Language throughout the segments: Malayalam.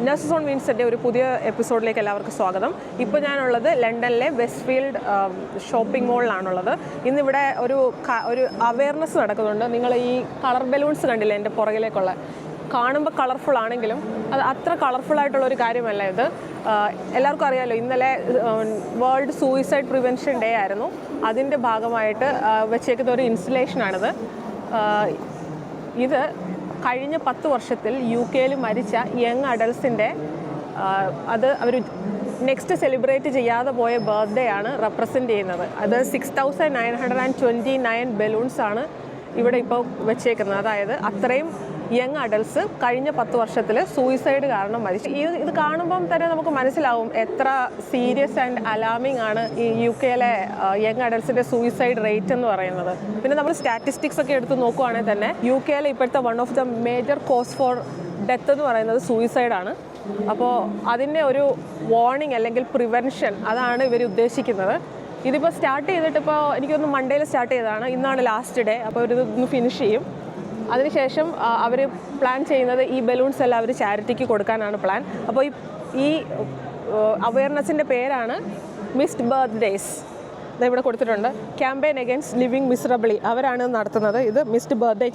ഹായ് ഓൺ നഴ്സ് മീൻസിന്റെ ഒരു പുതിയ എപ്പിസോഡിലേക്ക് എല്ലാവർക്കും സ്വാഗതം. ഇപ്പോൾ ഞാനുള്ളത് ലണ്ടനിലെ വെസ്റ്റ് ഫീൽഡ് ഷോപ്പിംഗ് മോളിലാണുള്ളത് ഇന്നിവിടെ ഒരു ഒരു അവയർനെസ് നടക്കുന്നുണ്ട്. നിങ്ങൾ ഈ കളർ ബലൂൺസ് കണ്ടില്ലേ എന്റെ പുറകിലേക്കുള്ള? കാണുമ്പോൾ കളർഫുൾ ആണെങ്കിലും അത് അത്ര കളർഫുൾ ആയിട്ടുള്ള ഒരു കാര്യമല്ല ഇത്. എല്ലാവർക്കും അറിയാമല്ലോ ഇന്നലെ വേൾഡ് സൂയിസൈഡ് പ്രിവെൻഷൻ ഡേ ആയിരുന്നു. അതിന്റെ ഭാഗമായിട്ട് വെച്ചേക്കുന്ന ഒരു ഇൻസ്റ്റലേഷനാണിത് ഇത് കഴിഞ്ഞ പത്ത് വർഷത്തിൽ യു കെയിൽ മരിച്ച യങ് അഡൽസിന്റെ അത് അവർ നെക്സ്റ്റ് സെലിബ്രേറ്റ് ചെയ്യാതെ പോയ ബർത്ത്ഡേ ആണ് റെപ്രസെന്റ് ചെയ്യുന്നത്. അത് six thousand nine hundred and twenty nine balloons ആണ് ഇവിടെ ഇപ്പോൾ വെച്ചേക്കുന്നത്. അതായത് അത്രയും യങ് അഡൽസ് കഴിഞ്ഞ പത്ത് വർഷത്തിൽ സൂയിസൈഡ് കാരണം മരിച്ചു. ഇത് ഇത് കാണുമ്പം തന്നെ നമുക്ക് മനസ്സിലാവും എത്ര സീരിയസ് ആൻഡ് അലാമിംഗ് ആണ് ഈ യു കെയിലെ യങ് അഡൽസിന്റെ സൂയിസൈഡ് റേറ്റ് എന്ന് പറയുന്നത്. പിന്നെ നമ്മൾ സ്റ്റാറ്റിസ്റ്റിക്സ് ഒക്കെ എടുത്ത് നോക്കുവാണെങ്കിൽ തന്നെ യു കെയിലെ ഇപ്പോഴത്തെ one of the major cause for death എന്ന് പറയുന്നത് സൂയിസൈഡാണ് അപ്പോൾ അതിന്റെ ഒരു വാർണിംഗ് അല്ലെങ്കിൽ പ്രിവെൻഷൻ അതാണ് ഇവർ ഉദ്ദേശിക്കുന്നത്. ഇതിപ്പോൾ സ്റ്റാർട്ട് ചെയ്തിട്ട് ഇപ്പോൾ എനിക്കൊന്ന് മൺഡേയിൽ സ്റ്റാർട്ട് ചെയ്തതാണ്. ഇന്നാണ് ലാസ്റ്റ് ഡേ അപ്പോൾ ഒരു ഇതൊന്ന് ഫിനിഷ് ചെയ്യും. അതിനുശേഷം അവർ പ്ലാൻ ചെയ്യുന്നത് ഈ ബലൂൺസ് എല്ലാം അവർ ചാരിറ്റിക്ക് കൊടുക്കാനാണ് പ്ലാൻ. അപ്പോൾ ഈ അവയർനെസ്സിന്റെ പേരാണ് മിസ്ഡ് ബർത്ത്ഡേസ് ഇവിടെ കൊടുത്തിട്ടുണ്ട്. Campaign against living miserably. അവരാണ് നടത്തുന്നത്. ഇത് മിസ്ഡ് ബർത്ത്ഡേ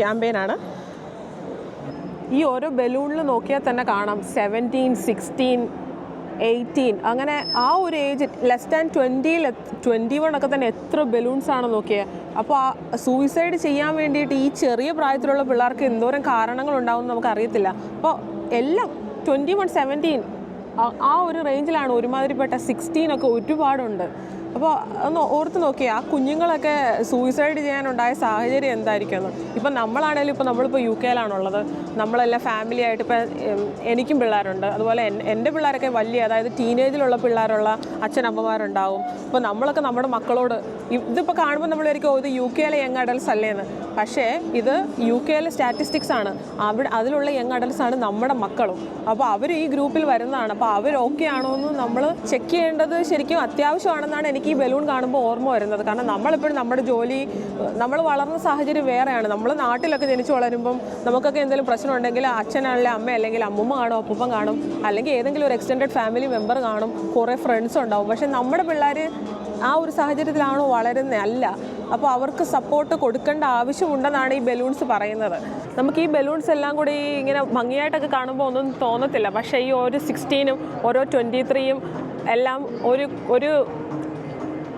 ക്യാമ്പയിനാണ്. ഈ ഓരോ ബലൂണിൽ നോക്കിയാൽ തന്നെ കാണാം. Seventeen sixteen eighteen. അങ്ങനെ ആ ഒരു ഏജ് ലെസ് ദാൻ ട്വന്റിയിൽ ട്വന്റി വൺ ഒക്കെ തന്നെ എത്ര ബലൂൺസ് ആണ് നോക്കിയത് അപ്പോൾ ആ സൂയിസൈഡ് ചെയ്യാൻ വേണ്ടിയിട്ട് ഈ ചെറിയ പ്രായത്തിലുള്ള പിള്ളേർക്ക് എന്തോരം കാരണങ്ങൾ ഉണ്ടാവും നമുക്ക് അറിയത്തില്ല. അപ്പോൾ എല്ലാം ട്വന്റി വൺ സെവന്റീൻ ആ ഒരു റേഞ്ചിലാണ് ഒരുമാതിരിപ്പെട്ട സിക്സ്റ്റീൻ ഒക്കെ ഒരുപാടുണ്ട്. അപ്പോൾ ഒന്ന് ഓർത്ത് നോക്കി ആ കുഞ്ഞുങ്ങളൊക്കെ സൂയിസൈഡ് ചെയ്യാനുണ്ടായ സാഹചര്യം എന്തായിരിക്കും എന്ന് ഇപ്പം നമ്മളാണേലും ഇപ്പോൾ നമ്മളിപ്പോൾ യു കെയിലാണുള്ളത് നമ്മളെല്ലാം ഫാമിലി ആയിട്ട് ഇപ്പം എനിക്കും പിള്ളേരുണ്ട്. അതുപോലെ എന്റെ പിള്ളേരൊക്കെ വലിയ അതായത് ടീനേജിലുള്ള പിള്ളേരുള്ള അച്ഛനമ്മമാരുണ്ടാവും. ഇപ്പോൾ നമ്മളൊക്കെ നമ്മുടെ മക്കളോട് ഇതിപ്പോൾ കാണുമ്പോൾ നമ്മൾ വിചാരിക്കും "ഓ, ഇത് യു കെയിലെ യങ് അഡൽസ് അല്ലേന്ന്. പക്ഷേ ഇത് യു കെയിലെ സ്റ്റാറ്റിസ്റ്റിക്സ് ആണ്. അവിടെ അതിലുള്ള യങ് അഡൽസ് ആണ് നമ്മുടെ മക്കളും. അപ്പോൾ അവർ ഈ ഗ്രൂപ്പിൽ വരുന്നതാണ്. അപ്പോൾ അവർ ഓക്കെ ആണോ എന്ന് നമ്മൾ ചെക്ക് ചെയ്യേണ്ടത് ശരിക്കും അത്യാവശ്യമാണെന്നാണ് എനിക്ക് ഈ ബലൂൺ കാണുമ്പോൾ ഓർമ്മ വരുന്നത്. കാരണം നമ്മളിപ്പോഴും നമ്മുടെ ജോലി നമ്മൾ വളർന്ന സാഹചര്യം വേറെയാണ്. നമ്മൾ നാട്ടിലൊക്കെ ജനിച്ചു വളരുമ്പം നമുക്കൊക്കെ എന്തെങ്കിലും പ്രശ്നം ഉണ്ടെങ്കിൽ അച്ഛനാണല്ലേ അമ്മ അല്ലെങ്കിൽ അമ്മമ്മ കാണും അപ്പൂപ്പൻ കാണും അല്ലെങ്കിൽ ഏതെങ്കിലും ഒരു എക്സ്റ്റൻഡ് ഫാമിലി മെമ്പർ കാണും കുറേ ഫ്രണ്ട്സ് ഉണ്ടാവും. പക്ഷേ നമ്മുടെ പിള്ളേർ ആ ഒരു സാഹചര്യത്തിലാണോ വളരുന്നത് അല്ല. അപ്പോൾ അവർക്ക് സപ്പോർട്ട് കൊടുക്കേണ്ട ആവശ്യമുണ്ടെന്നാണ് ഈ ബലൂൺസ് പറയുന്നത്. നമുക്ക് ഈ ബലൂൺസ് എല്ലാം കൂടി ഇങ്ങനെ ഭംഗിയായിട്ടൊക്കെ കാണുമ്പോൾ ഒന്നും തോന്നത്തില്ല. പക്ഷേ ഈ ഓരോ സിക്സ്റ്റീനും ഓരോ ട്വന്റി ത്രീയും എല്ലാം ഒരു ഒരു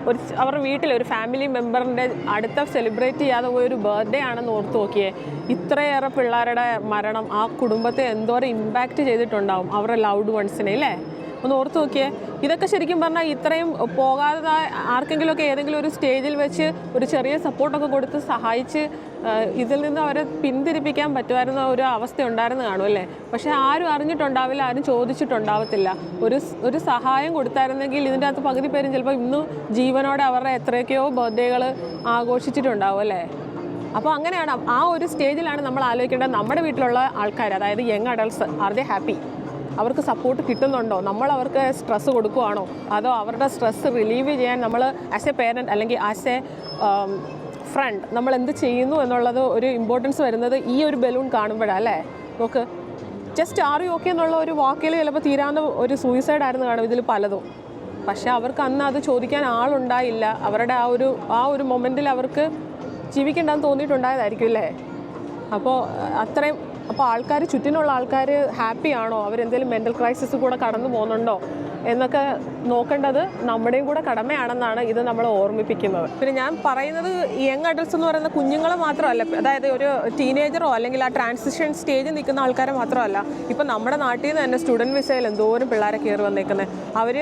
ഒരു അവരുടെ വീട്ടിൽ ഒരു ഫാമിലി മെമ്പറിന്റെ അടുത്ത സെലിബ്രേറ്റ് ചെയ്യാതെ പോയ ഒരു ബർത്ത്ഡേ ആണെന്ന് ഓർത്ത് നോക്കിയേ. ഇത്രയേറെ പിള്ളേരുടെ മരണം ആ കുടുംബത്തെ എന്തോരം ഇമ്പാക്റ്റ് ചെയ്തിട്ടുണ്ടാവും അവരുടെ ലൗഡ് വൺസിനെ അല്ലേ? ഒന്ന് ഓർത്ത് നോക്കിയേ. ഇതൊക്കെ ശരിക്കും പറഞ്ഞാൽ ഇത്രയും പോകാതെ ആർക്കെങ്കിലുമൊക്കെ ഏതെങ്കിലും ഒരു സ്റ്റേജിൽ വെച്ച് ഒരു ചെറിയ സപ്പോർട്ടൊക്കെ കൊടുത്ത് സഹായിച്ച് ഇതിൽ നിന്ന് അവരെ പിന്തിരിപ്പിക്കാൻ പറ്റുമായിരുന്ന ഒരു അവസ്ഥ ഉണ്ടായിരുന്നു കാണും അല്ലേ പക്ഷേ ആരും അറിഞ്ഞിട്ടുണ്ടാവില്ല ആരും ചോദിച്ചിട്ടുണ്ടാവത്തില്ല. ഒരു ഒരു സഹായം കൊടുത്തായിരുന്നെങ്കിൽ ഇതിന്റെ അകത്ത് പകുതി പേരും ചിലപ്പോൾ ഇന്നും ജീവനോടെ അവരുടെ എത്രയൊക്കെയോ ബർത്ത്ഡേകൾ ആഘോഷിച്ചിട്ടുണ്ടാവും അല്ലേ? അപ്പോൾ അങ്ങനെയാണ് ആ ഒരു സ്റ്റേജിലാണ് നമ്മൾ ആലോചിക്കേണ്ടത്. നമ്മുടെ വീട്ടിലുള്ള ആൾക്കാർ അതായത് young adults are they happy അവർക്ക് സപ്പോർട്ട് കിട്ടുന്നുണ്ടോ? നമ്മൾ അവർക്ക് സ്ട്രെസ്സ് കൊടുക്കുകയാണോ അതോ അവരുടെ സ്ട്രെസ്സ് റിലീവ് ചെയ്യാൻ നമ്മൾ ആസ് എ പേരന്റ് അല്ലെങ്കിൽ ആസ് എ ഫ്രണ്ട് നമ്മൾ എന്ത് ചെയ്യുന്നു എന്നുള്ളത് ഒരു ഇമ്പോർട്ടൻസ് വരുന്നത് ഈ ഒരു ബലൂൺ കാണുമ്പോഴാണ് അല്ലേ? നോക്ക്. ജസ്റ്റ് ആർ യു ഓക്കെ എന്നുള്ള ഒരു വാക്കിൽ ചിലപ്പോൾ തീരാവുന്ന ഒരു സൂയിസൈഡ് ആയിരുന്നു കാണും ഇതിൽ പലതും. പക്ഷേ അവർക്ക് അന്ന് അത് ചോദിക്കാൻ ആളുണ്ടായില്ല. അവരുടെ ആ ഒരു ആ ഒരു മൊമെന്റിൽ അവർക്ക് ജീവിക്കണ്ടെന്ന് തോന്നിയിട്ടുണ്ടായതായിരിക്കും അല്ലേ? അപ്പോൾ അത്രയും അപ്പോൾ ആൾക്കാർ ചുറ്റിനുള്ള ആൾക്കാർ ഹാപ്പി ആണോ? അവരെന്തെങ്കിലും മെന്റൽ ക്രൈസിസ് കൂടെ കടന്നു പോകുന്നുണ്ടോ? എന്നൊക്കെ നോക്കേണ്ടത് നമ്മുടെയും കൂടെ കടമയാണെന്നാണ് ഇത് നമ്മൾ ഓർമ്മിപ്പിക്കുന്നത്. പിന്നെ ഞാൻ പറയുന്നത് യങ് അഡൽട്സ് എന്ന് പറയുന്ന കുഞ്ഞുങ്ങൾ മാത്രമല്ല അതായത് ഒരു ടീനേജറോ അല്ലെങ്കിൽ ആ ട്രാൻസിഷൻ സ്റ്റേജിൽ നിൽക്കുന്ന ആൾക്കാരെ മാത്രമല്ല ഇപ്പം നമ്മുടെ നാട്ടിൽ നിന്ന് തന്നെ സ്റ്റുഡന്റ് വിസയിൽ എന്തോരം പിള്ളേരെ കയറി വന്നേക്കുന്നത് അവർ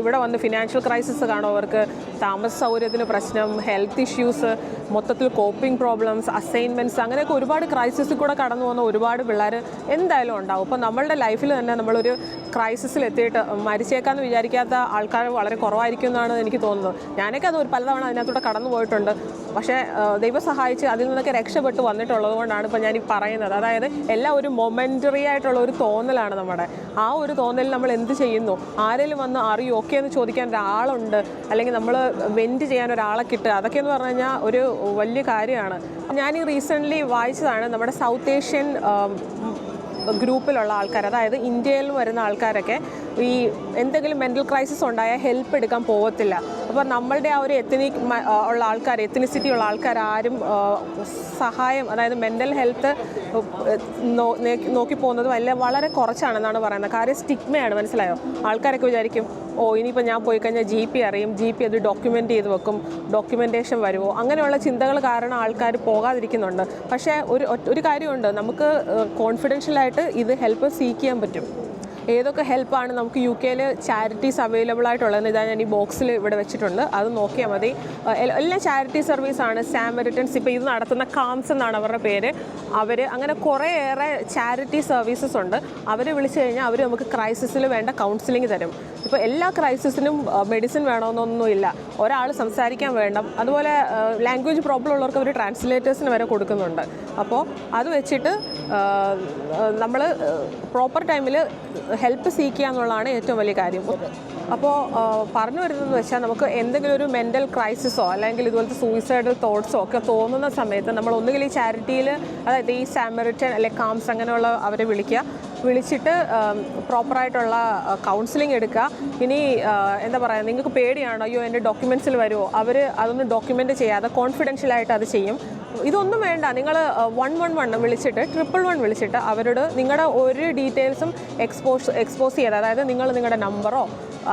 ഇവിടെ വന്ന് ഫിനാൻഷ്യൽ ക്രൈസിസ് കാണും അവർക്ക്. താമസ സൗകര്യത്തിന് പ്രശ്നം ഹെൽത്ത് ഇഷ്യൂസ് മൊത്തത്തിൽ കോപ്പിംഗ് പ്രോബ്ലംസ് അസൈൻമെന്റ്സ് അങ്ങനെയൊക്കെ ഒരുപാട് ക്രൈസിസിൽ കൂടെ കടന്നു പോകുന്ന ഒരുപാട് പിള്ളേർ എന്തായാലും ഉണ്ടാവും. അപ്പോൾ നമ്മളുടെ ലൈഫിൽ തന്നെ നമ്മളൊരു ക്രൈസിസിൽ എത്തിയിട്ട് മരിച്ചേക്കാമെന്ന് വിചാരിക്കാത്ത ആൾക്കാർ വളരെ കുറവായിരിക്കും എന്നാണ് എനിക്ക് തോന്നുന്നത്. ഞാനൊക്കെ അത് ഒരു പലതവണ അതിനകത്തൂടെ കടന്നു പോയിട്ടുണ്ട്. പക്ഷേ ദൈവം സഹായിച്ച് അതിൽ നിന്നൊക്കെ രക്ഷപ്പെട്ട് വന്നിട്ടുള്ളത് കൊണ്ടാണ് ഇപ്പോൾ ഞാൻ ഈ പറയുന്നത്. അതായത് എല്ലാം ഒരു മൊമെന്ററി ആയിട്ടുള്ള ഒരു തോന്നലാണ് നമ്മുടെ. ആ ഒരു തോന്നലിൽ നമ്മൾ എന്ത് ചെയ്യുന്നു? ആരെങ്കിലും വന്ന് അറിയൂ? ഓക്കെ എന്ന് ചോദിക്കാൻ ഒരാളുണ്ട്. അല്ലെങ്കിൽ നമ്മൾ വെന്റ് ചെയ്യാൻ ഒരാളെ കിട്ടുക. അതൊക്കെ എന്ന് പറഞ്ഞു കഴിഞ്ഞാൽ ഒരു വലിയ കാര്യമാണ്. ഞാൻ ഈ റീസെന്റ്ലി വായിച്ചതാണ് നമ്മുടെ സൗത്ത് ഏഷ്യൻ ഗ്രൂപ്പിലുള്ള ആൾക്കാർ അതായത് ഇന്ത്യയിൽ വരുന്ന ആൾക്കാരൊക്കെ ഈ എന്തെങ്കിലും മെന്റൽ ക്രൈസിസ് ഉണ്ടായാൽ ഹെൽപ്പ് എടുക്കാൻ പോകത്തില്ല അപ്പോൾ നമ്മളുടെ ആ ഒരു എത്തനിക് ഉള്ള ആൾക്കാർ എത്തനിസിറ്റി ഉള്ള ആൾക്കാർ ആരും സഹായം അതായത് മെന്റൽ ഹെൽത്ത് നോക്കി പോകുന്നത് വല്ല വളരെ കുറച്ചാണെന്നാണ് പറയുന്നത്. കാര്യം സ്റ്റിഗ്മയാണ് മനസ്സിലായോ? ആൾക്കാരൊക്കെ വിചാരിക്കും ഓ ഇനിയിപ്പോൾ ഞാൻ പോയി കഴിഞ്ഞാൽ ജി പി അറിയും ജി പി അത് ഡോക്യുമെന്റ് ചെയ്ത് വെക്കും ഡോക്യുമെന്റേഷൻ വരുമോ? അങ്ങനെയുള്ള ചിന്തകൾ കാരണം ആൾക്കാർ പോകാതിരിക്കുന്നുണ്ട്. പക്ഷേ ഒരു ഒരു കാര്യമുണ്ട്. നമുക്ക് കോൺഫിഡൻഷ്യലായിട്ട് ഇത് ഹെൽപ്പ് സീക്ക് ചെയ്യാൻ പറ്റും. ഏതൊക്കെ ഹെൽപ്പാണ് നമുക്ക് യു കെയിൽ ചാരിറ്റീസ് അവൈലബിൾ ആയിട്ടുള്ളതെന്ന് ഇതാ ഞാൻ ഈ ബോക്സിൽ ഇവിടെ വെച്ചിട്ടുണ്ട്. അത് നോക്കിയാൽ മതി. എല്ലാ ചാരിറ്റി സർവീസാണ് സാമരിറ്റൻസ് ഇപ്പോൾ ഇത് നടത്തുന്ന കാംസ് എന്നാണ് അവരുടെ പേര്. അവർ അങ്ങനെ കുറേയേറെ ചാരിറ്റി സർവീസസ് ഉണ്ട്. അവർ വിളിച്ചു കഴിഞ്ഞാൽ അവർ നമുക്ക് ക്രൈസിസിൽ വേണ്ട കൗൺസിലിംഗ് തരും. ഇപ്പോൾ എല്ലാ ക്രൈസിസിനും മെഡിസിൻ വേണമെന്നൊന്നുമില്ല. ഒരാൾ സംസാരിക്കാൻ വേണ്ട അതുപോലെ ലാംഗ്വേജ് പ്രോബ്ലം ഉള്ളവർക്ക് അവർ ട്രാൻസ്ലേറ്റേഴ്സിന് വരെ കൊടുക്കുന്നുണ്ട്. അപ്പോൾ അത് വെച്ചിട്ട് നമ്മൾ പ്രോപ്പർ ടൈമിൽ ഹെൽപ്പ് സീക്ക് ചെയ്യുക എന്നുള്ളതാണ് ഏറ്റവും വലിയ കാര്യം. അപ്പോൾ പറഞ്ഞു വരുന്നതെന്ന് വെച്ചാൽ നമുക്ക് എന്തെങ്കിലും ഒരു മെന്റൽ ക്രൈസിസോ അല്ലെങ്കിൽ ഇതുപോലത്തെ സൂയിസൈഡൽ തോട്ട്സോ ഒക്കെ തോന്നുന്ന സമയത്ത് നമ്മൾ ഒന്നുകിൽ ഈ ചാരിറ്റിയിൽ അതായത് ഈ സാമറിറ്റൻ അല്ലെങ്കിൽ കാംസ് അങ്ങനെയുള്ള അവരെ വിളിക്കുക. വിളിച്ചിട്ട് പ്രോപ്പറായിട്ടുള്ള കൗൺസിലിംഗ് എടുക്കുക. ഇനി എന്താ പറയുക നിങ്ങൾക്ക് പേടിയാണോ അയ്യോ എന്റെ ഡോക്യുമെന്റ്സിൽ വരുമോ അവർ അതൊന്നും ഡോക്യുമെന്റ് ചെയ്യാതെ കോൺഫിഡൻഷ്യലായിട്ട് അത് ചെയ്യും. ഇതൊന്നും വേണ്ട. നിങ്ങൾ വൺ വൺ വൺ വിളിച്ചിട്ട് ട്രിപ്പിൾ വൺ വിളിച്ചിട്ട് അവരോട് നിങ്ങളുടെ ഒരു ഡീറ്റെയിൽസും എക്സ്പോസ് എക്സ്പോസ് ചെയ്ത് അതായത് നിങ്ങൾ നിങ്ങളുടെ നമ്പറോ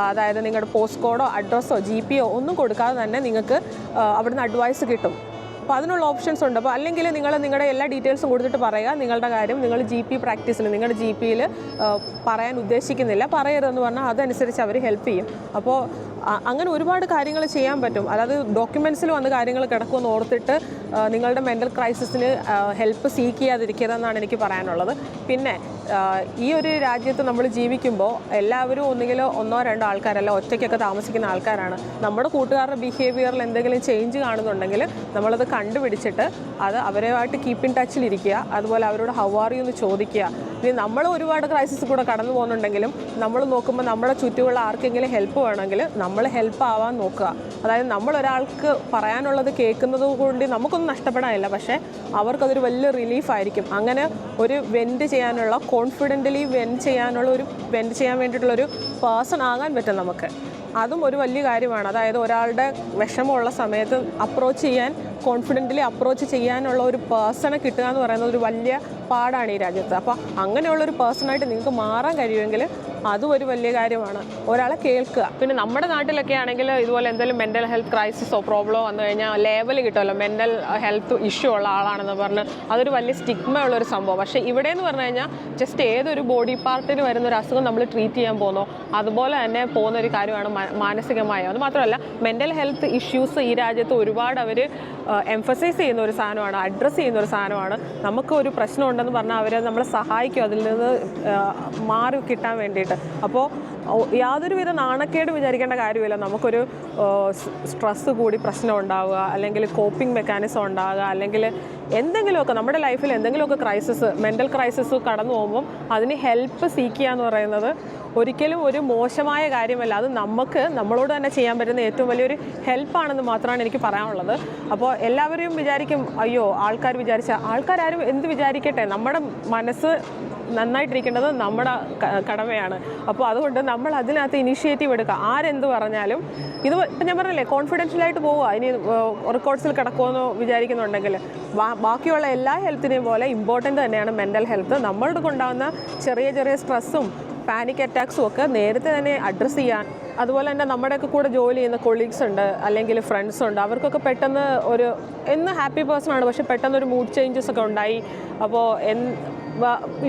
അതായത് നിങ്ങളുടെ പോസ്റ്റ് കോഡോ അഡ്രസ്സോ ജി പിയോ ഒന്നും കൊടുക്കാതെ തന്നെ നിങ്ങൾക്ക് അവിടുന്ന് അഡ്വൈസ് കിട്ടും. അപ്പോൾ അതിനുള്ള ഓപ്ഷൻസ് ഉണ്ട്. അപ്പോൾ അല്ലെങ്കിൽ നിങ്ങൾ നിങ്ങളുടെ എല്ലാ ഡീറ്റെയിൽസും കൊടുത്തിട്ട് പറയുക. നിങ്ങളുടെ കാര്യം നിങ്ങൾ ജി പി പ്രാക്ടീസിന് നിങ്ങളുടെ ജി പിയിൽ പറയാൻ ഉദ്ദേശിക്കുന്നില്ല. പറയരുതെന്ന് പറഞ്ഞാൽ അതനുസരിച്ച് അവർ ഹെൽപ്പ് ചെയ്യും. അപ്പോൾ അങ്ങനെ ഒരുപാട് കാര്യങ്ങൾ ചെയ്യാൻ പറ്റും. അതായത് ഡോക്യുമെന്റ്സിൽ വന്ന് കാര്യങ്ങൾ കിടക്കുമെന്ന് ഓർത്തിട്ട് നിങ്ങളുടെ മെന്റൽ ക്രൈസിസിന് ഹെൽപ്പ് സീക്ക് ചെയ്യാതിരിക്കരുതെന്നാണ് എനിക്ക് പറയാനുള്ളത്. പിന്നെ ഈ ഒരു രാജ്യത്ത് നമ്മൾ ജീവിക്കുമ്പോൾ എല്ലാവരും ഒന്നുകിലോ ഒന്നോ രണ്ടോ ആൾക്കാരല്ല ഒറ്റയ്ക്കൊക്കെ താമസിക്കുന്ന ആൾക്കാരാണ്. നമ്മുടെ കൂട്ടുകാരുടെ ബിഹേവിയറിൽ എന്തെങ്കിലും ചേഞ്ച് കാണുന്നുണ്ടെങ്കിൽ നമ്മളത് കണ്ടുപിടിച്ചിട്ട് അത് അവരുമായിട്ട് കീപ്പ് ഇൻ ടച്ചിലിരിക്കുക അതുപോലെ അവരോട് ഹൗ ആർ യു എന്ന് ചോദിക്കുക. ഇനി നമ്മൾ ഒരുപാട് ക്രൈസിസ് കൂടെ കടന്നു പോകുന്നുണ്ടെങ്കിലും നമ്മൾ നോക്കുമ്പോൾ നമ്മുടെ ചുറ്റുമുള്ള ആർക്കെങ്കിലും ഹെൽപ്പ് വേണമെങ്കിൽ നമ്മൾ ഹെൽപ്പ് ആവാൻ നോക്കുക. അതായത് നമ്മൾ ഒരാൾക്ക് പറയാനുള്ളത് കേൾക്കുന്നത് കൊണ്ട് നമുക്കൊന്നും നഷ്ടപ്പെടാനില്ല. പക്ഷേ അവർക്കതൊരു വലിയ റിലീഫായിരിക്കും അങ്ങനെ ഒരു വെന്റ് ചെയ്യാനുള്ള കോൺഫിഡന്റലി വെന്റ് ചെയ്യാനുള്ള ഒരു വെന്റ് ചെയ്യാൻ വേണ്ടിയിട്ടുള്ളൊരു പേഴ്സൺ ആകാൻ പറ്റും നമുക്ക്. അതും ഒരു വലിയ കാര്യമാണ്. അതായത് ഒരാളുടെ വിഷമമുള്ള സമയത്ത് അപ്രോച്ച് ചെയ്യാൻ കോൺഫിഡന്റലി അപ്രോച്ച് ചെയ്യാനുള്ള ഒരു പേഴ്സണെ കിട്ടുക എന്ന് പറയുന്നത് ഒരു വലിയ പാടാണ് ഈ രാജ്യത്ത്. അപ്പോൾ അങ്ങനെയുള്ളൊരു പേഴ്സണായിട്ട് നിങ്ങൾക്ക് മാറാൻ കഴിയുമെങ്കിൽ അതും ഒരു വലിയ കാര്യമാണ്. ഒരാളെ കേൾക്കുക. പിന്നെ നമ്മുടെ നാട്ടിലൊക്കെ ആണെങ്കിൽ ഇതുപോലെ എന്തെങ്കിലും മെന്റൽ ഹെൽത്ത് ക്രൈസിസോ പ്രോബ്ലമോ വന്നു കഴിഞ്ഞാൽ ലേബൽ കിട്ടുമല്ലോ. മെന്റൽ ഹെൽത്ത് ഇഷ്യൂ ഉള്ള ആളാണെന്ന് പറഞ്ഞ് അതൊരു വലിയ സ്റ്റിഗ്മ ഉള്ള ഒരു സംഭവം. പക്ഷേ ഇവിടെ എന്ന് പറഞ്ഞു കഴിഞ്ഞാൽ ജസ്റ്റ് ഏതൊരു ബോഡി പാർട്ടിന് വരുന്ന ഒരു അസുഖം നമ്മൾ ട്രീറ്റ് ചെയ്യാൻ പോകുന്നോ. അതുപോലെ തന്നെ പോകുന്ന ഒരു കാര്യമാണ് മാനസികമായ. അത് മാത്രമല്ല മെന്റൽ ഹെൽത്ത് ഇഷ്യൂസ് ഈ രാജ്യത്ത് ഒരുപാട് അവർ എംഫസൈസ് ചെയ്യുന്ന ഒരു സാധനമാണ് അഡ്രസ്സ് ചെയ്യുന്ന ഒരു സാധനമാണ്. നമുക്ക് ഒരു പ്രശ്നം ഉണ്ടെന്ന് പറഞ്ഞാൽ അവരെ നമ്മളെ സഹായിക്കും. അതിൽ നിന്ന് മാറി കിട്ടാൻ വേണ്ടിയിട്ട്. അപ്പോൾ യാതൊരുവിധ നാണക്കേട് വിചാരിക്കേണ്ട കാര്യമില്ല. നമുക്കൊരു സ്ട്രെസ്സ് കൂടി പ്രശ്നം ഉണ്ടാവുക അല്ലെങ്കിൽ കോപ്പിംഗ് മെക്കാനിസം ഉണ്ടാവുക അല്ലെങ്കിൽ എന്തെങ്കിലുമൊക്കെ നമ്മുടെ ലൈഫിൽ എന്തെങ്കിലുമൊക്കെ ക്രൈസിസ് മെന്റൽ ക്രൈസിസ് കടന്നു പോകുമ്പം അതിന് ഹെൽപ്പ് സീക്ക് ചെയ്യുക എന്ന് പറയുന്നത് ഒരിക്കലും ഒരു മോശമായ കാര്യമല്ല. അത് നമുക്ക് നമ്മളോട് തന്നെ ചെയ്യാൻ പറ്റുന്ന ഏറ്റവും വലിയൊരു ഹെൽപ്പാണെന്ന് മാത്രമാണ് എനിക്ക് പറയാനുള്ളത്. അപ്പോൾ എല്ലാവരും വിചാരിക്കും അയ്യോ ആൾക്കാർ വിചാരിച്ച ആൾക്കാരും എന്ത് വിചാരിക്കട്ടെ? നമ്മുടെ മനസ്സ് നന്നായിട്ടിരിക്കേണ്ടത് നമ്മുടെ കടമയാണ്. അപ്പോൾ അതുകൊണ്ട് നമ്മൾ അതിനകത്ത് ഇനിഷ്യേറ്റീവ് എടുക്കുക ആരെന്ത് പറഞ്ഞാലും ഇത് ഇപ്പം ഞാൻ പറഞ്ഞില്ലേ കോൺഫിഡൻഷ്യലായിട്ട് പോവുക. ഇനി റെക്കോർഡ്സിൽ കിടക്കുമെന്ന് വിചാരിക്കുന്നുണ്ടെങ്കിൽ ബാക്കിയുള്ള എല്ലാ ഹെൽത്തിനെയും പോലെ ഇമ്പോർട്ടന്റ് തന്നെയാണ് മെന്റൽ ഹെൽത്ത് നമ്മളുടെ കൊണ്ടാവുന്ന ചെറിയ ചെറിയ സ്ട്രെസ്സും പാനിക് അറ്റാക്സും ഒക്കെ നേരത്തെ തന്നെ അഡ്രസ്സ് ചെയ്യാൻ അതുപോലെ തന്നെ നമ്മുടെയൊക്കെ കൂടെ ജോലി ചെയ്യുന്ന കൊളീഗ്സ് ഉണ്ട് അല്ലെങ്കിൽ ഫ്രണ്ട്സ് ഉണ്ട്. അവർക്കൊക്കെ പെട്ടെന്ന് ഒരു എന്ന് ഹാപ്പി പേഴ്സൺ ആണ്. പക്ഷെ പെട്ടെന്ന് ഒരു മൂഡ് ചേഞ്ചസ് ഒക്കെ ഉണ്ടായി. അപ്പോൾ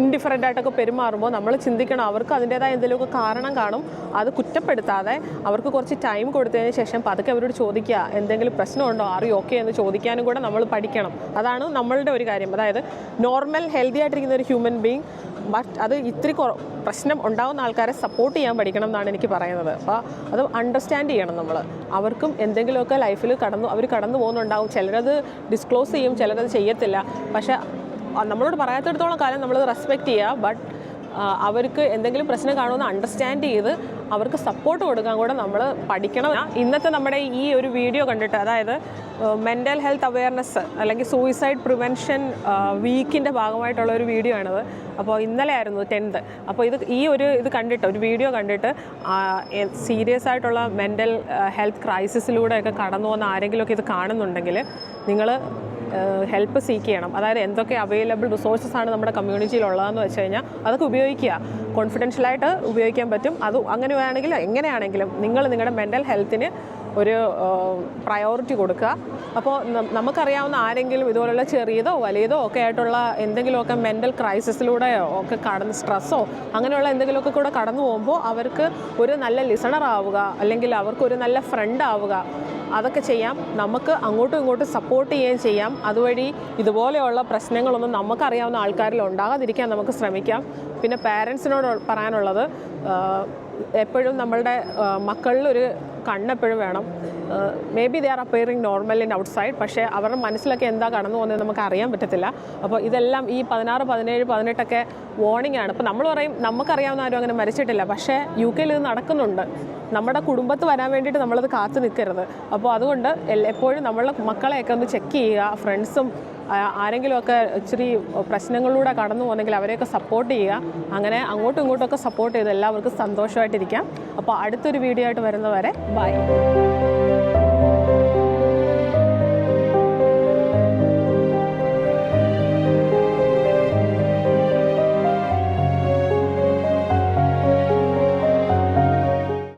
ഇൻഡിഫറന്റ് ആയിട്ടൊക്കെ പെരുമാറുമ്പോൾ നമ്മൾ ചിന്തിക്കണം അവർക്ക് അതിന്റേതായ എന്തെങ്കിലുമൊക്കെ കാരണം കാണും. അത് കുറ്റപ്പെടുത്താതെ അവർക്ക് കുറച്ച് ടൈം കൊടുത്തതിന് ശേഷം പതുക്കെ അവരോട് ചോദിക്കുക എന്തെങ്കിലും പ്രശ്നമുണ്ടോ? അറിയോ ഓക്കെ എന്ന് ചോദിക്കാനും കൂടെ നമ്മൾ പഠിക്കണം. അതാണ് നമ്മളുടെ ഒരു കാര്യം. അതായത് നോർമൽ ഹെൽത്തി ആയിട്ടിരിക്കുന്ന ഒരു ഹ്യൂമൻ ബീങ് ബട്ട് അത് ഇത്തിരി പ്രശ്നം ഉണ്ടാകുന്ന ആൾക്കാരെ സപ്പോർട്ട് ചെയ്യാൻ പഠിക്കണം എന്നാണ് എനിക്ക് പറയുന്നത്. അപ്പോൾ അത് അണ്ടർസ്റ്റാൻഡ് ചെയ്യണം നമ്മൾ അവർക്കും എന്തെങ്കിലുമൊക്കെ ലൈഫിൽ കടന്നു അവർ കടന്നു പോകുന്നുണ്ടാവും. ചിലരത് ഡിസ്ക്ലോസ് ചെയ്യും ചിലരത് ചെയ്യത്തില്ല. പക്ഷേ നമ്മളോട് പറയാത്തിടത്തോളം കാലം നമ്മളത് റെസ്പെക്റ്റ് ചെയ്യുക ബട്ട് അവർക്ക് എന്തെങ്കിലും പ്രശ്നം കാണുമെന്ന് അണ്ടർസ്റ്റാൻഡ് ചെയ്ത് അവർക്ക് സപ്പോർട്ട് കൊടുക്കാൻ കൂടെ നമ്മൾ പഠിക്കണം. ഇന്നത്തെ നമ്മുടെ ഈ ഒരു വീഡിയോ കണ്ടിട്ട് അതായത് മെന്റൽ ഹെൽത്ത് അവയർനെസ് അല്ലെങ്കിൽ സൂയിസൈഡ് പ്രിവെൻഷൻ വീക്കിന്റെ ഭാഗമായിട്ടുള്ള ഒരു വീഡിയോ ആണത്. അപ്പോൾ ഇന്നലെ ആയിരുന്നു ടെൻത്ത് അപ്പോൾ ഇത് ഈ ഒരു ഇത് കണ്ടിട്ട് ഒരു വീഡിയോ കണ്ടിട്ട് സീരിയസ് ആയിട്ടുള്ള മെന്റൽ ഹെൽത്ത് ക്രൈസിസിലൂടെയൊക്കെ കടന്നു പോകുന്ന ആരെങ്കിലുമൊക്കെ ഇത് കാണുന്നുണ്ടെങ്കിൽ നിങ്ങൾ ഹെൽപ്പ് സീക്ക് ചെയ്യണം. അതായത് എന്തൊക്കെ അവൈലബിൾ റിസോഴ്സസ് ആണ് നമ്മുടെ കമ്മ്യൂണിറ്റിയിൽ ഉള്ളതെന്ന് വെച്ച് കഴിഞ്ഞാൽ അതൊക്കെ ഉപയോഗിക്കുക. കോൺഫിഡൻഷ്യലായിട്ട് ഉപയോഗിക്കാൻ പറ്റും. അത് അങ്ങനെ വേണമെങ്കിൽ എങ്ങനെയാണെങ്കിലും നിങ്ങൾ നിങ്ങളുടെ മെന്റൽ ഹെൽത്തിന് ഒരു പ്രയോറിറ്റി കൊടുക്കുക. അപ്പോൾ നമുക്കറിയാവുന്ന ആരെങ്കിലും ഇതുപോലുള്ള ചെറിയതോ വലിയതോ ഒക്കെ ആയിട്ടുള്ള എന്തെങ്കിലുമൊക്കെ മെന്റൽ ക്രൈസിസിലൂടെയോ ഒക്കെ കടന്ന് സ്ട്രെസ്സോ അങ്ങനെയുള്ള എന്തെങ്കിലുമൊക്കെ കൂടെ കടന്നു പോകുമ്പോൾ അവർക്ക് ഒരു നല്ല ലിസണർ ആവുക അല്ലെങ്കിൽ അവർക്ക് ഒരു നല്ല ഫ്രണ്ട് ആവുക അതൊക്കെ ചെയ്യാം. നമുക്ക് അങ്ങോട്ടും ഇങ്ങോട്ടും സപ്പോർട്ട് ചെയ്യുകയും ചെയ്യാം. അതുവഴി ഇതുപോലെയുള്ള പ്രശ്നങ്ങളൊന്നും നമുക്കറിയാവുന്ന ആൾക്കാരിൽ ഉണ്ടാകാതിരിക്കാൻ നമുക്ക് ശ്രമിക്കാം. പിന്നെ പാരൻസിനോട് പറയാനുള്ളത് എപ്പോഴും നമ്മളുടെ മക്കളിലൊരു കണ്ണെപ്പോഴും വേണം. Maybe they are appearing normal in outside പക്ഷേ അവരുടെ മനസ്സിലൊക്കെ എന്താ കടന്നു പോകുന്നത് നമുക്ക് അറിയാൻ പറ്റത്തില്ല. അപ്പോൾ ഇതെല്ലാം ഈ പതിനാറ് പതിനേഴ് പതിനെട്ടൊക്കെ വാർണിംഗ് ആണ്. ഇപ്പോൾ നമ്മൾ പറയും നമുക്കറിയാവുന്ന ആരും അങ്ങനെ മരിച്ചിട്ടില്ല. പക്ഷേ യു കെയിൽ ഇത് നടക്കുന്നുണ്ട്. നമ്മുടെ കുടുംബത്ത് വരാൻ വേണ്ടിയിട്ട് നമ്മളത് കാത്തു നിൽക്കരുത്. അപ്പോൾ അതുകൊണ്ട് എപ്പോഴും നമ്മളെ മക്കളെയൊക്കെ ഒന്ന് ചെക്ക് ചെയ്യുക ഫ്രണ്ട്സും ആരെങ്കിലുമൊക്കെ ഇച്ചിരി പ്രശ്നങ്ങളിലൂടെ കടന്നു പോകുന്നെങ്കിൽ അവരെയൊക്കെ സപ്പോർട്ട് ചെയ്യുക. അങ്ങനെ അങ്ങോട്ടും ഇങ്ങോട്ടും ഒക്കെ സപ്പോർട്ട് ചെയ്ത് എല്ലാവർക്കും സന്തോഷമായിട്ടിരിക്കാം. അപ്പോൾ അടുത്തൊരു വീഡിയോ ആയിട്ട് വരുന്നവരെ ബൈ